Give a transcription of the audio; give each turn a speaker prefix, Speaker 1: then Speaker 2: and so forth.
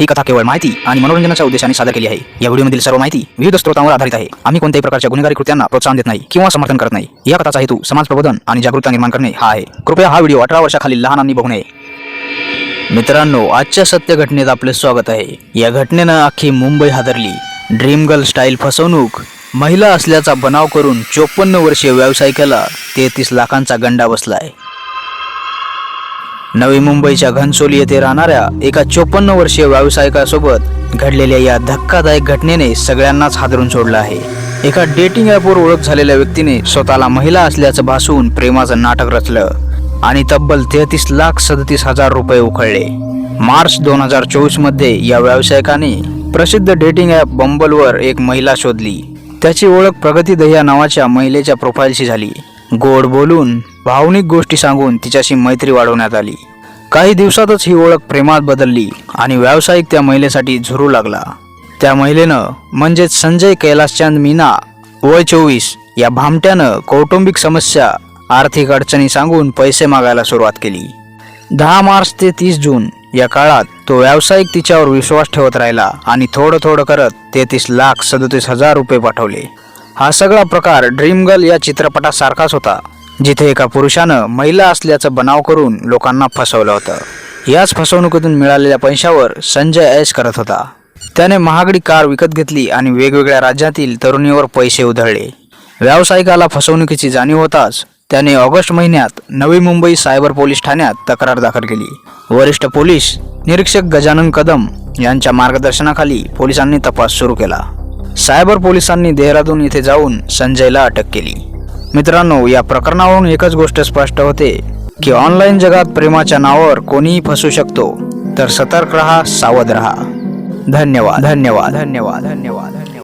Speaker 1: ही कथा केवळ माहिती आणि मनोरंजनाच्या उद्देशाने सादर केली आहे. या व्हिडिओमधील सर्व माहिती विविध स्रोतांवर आधारित आहे. आम्ही कोणत्याही प्रकारच्या गुन्हेगारी कृत्यांना प्रोत्साहन देत नाही किंवा समर्थन करत नाही. या कथाचा हेतू समाज प्रबोधन आणि जागरूकता निर्माण करणे हा आहे. कृपया हा व्हिडिओ अठरा वर्षाखालील लहानांनी बघू नये. मित्रांनो आजच्या सत्य घटनेत आपले स्वागत आहे. या घटनेनं अख्खी मुंबई हादरली. ड्रीम गर्ल स्टाईल फसवणूक. महिला असल्याचा बनाव करून चोपन्न वर्षीय व्यावसायिकाला तेहतीस लाखांचा गंडा बसलाय. नवी मुंबईच्या घनसोली येथे राहणाऱ्या एका चोपन्न वर्षीय व्यावसायिकासोबत घडलेल्या या धक्कादायक घटनेने सगळ्यांनाच हादरून सोडलं आहे. एका डेटिंग ॲपवर ओळख झालेल्या व्यक्तीने स्वतःला महिला असल्याचं भासून प्रेमाचं नाटक रचलं आणि तब्बल तेहतीस लाख सदतीस हजार रुपये उखळले. मार्च दोन हजार चोवीसमध्ये या व्यावसायिकाने प्रसिद्ध डेटिंग ॲप बंबलवर एक महिला शोधली. त्याची ओळख प्रगती दह्या नावाच्या महिलेच्या प्रोफाईलशी झाली. गोड बोलून भावनिक गोष्टी सांगून तिच्याशी मैत्री वाढवण्यात आली. काही दिवसातच ही ओळख प्रेमात बदलली आणि व्यावसायिक त्या महिलेसाठी झुरू लागला. त्या महिलेनं म्हणजेच संजय कैलासचंद मीना वय चोवीस या भामट्यानं कौटुंबिक समस्या आर्थिक अडचणी सांगून पैसे मागायला सुरुवात केली. दहा मार्च ते तीस जून या काळात तो व्यावसायिक तिच्यावर विश्वास ठेवत राहिला आणि थोडं थोडं करत तेहतीस लाख सदोतीस हजार रुपये पाठवले. हा सगळा प्रकार ड्रीम गर्ल या चित्रपटासारखाच होता. जिथे एका पुरुषानं महिला असल्याचं बनाव करून लोकांना फसवलं होतं. याच फसवणुकीतून मिळालेल्या पैशावर संजय ऐश करत होता. त्याने महागडी कार विकत घेतली आणि वेगवेगळ्या राज्यातील तरुणीवर पैसे उधळले. व्यावसायिकाला फसवणुकीची जाणीव होताच त्याने ऑगस्ट महिन्यात नवी मुंबई सायबर पोलीस ठाण्यात तक्रार दाखल केली. वरिष्ठ पोलीस निरीक्षक गजानन कदम यांच्या मार्गदर्शनाखाली पोलिसांनी तपास सुरू केला. सायबर पोलिसांनी देहरादून येथे जाऊन संजयला अटक केली. मित्रांनो या प्रकरणावरून एकच गोष्ट स्पष्ट होते की ऑनलाईन जगात प्रेमाच्या नावावर कोणीही फसू शकतो. तर सतर्क रहा सावध रहा. धन्यवाद धन्यवाद. धन्यवाद. धन्यवाद. धन्यवाद.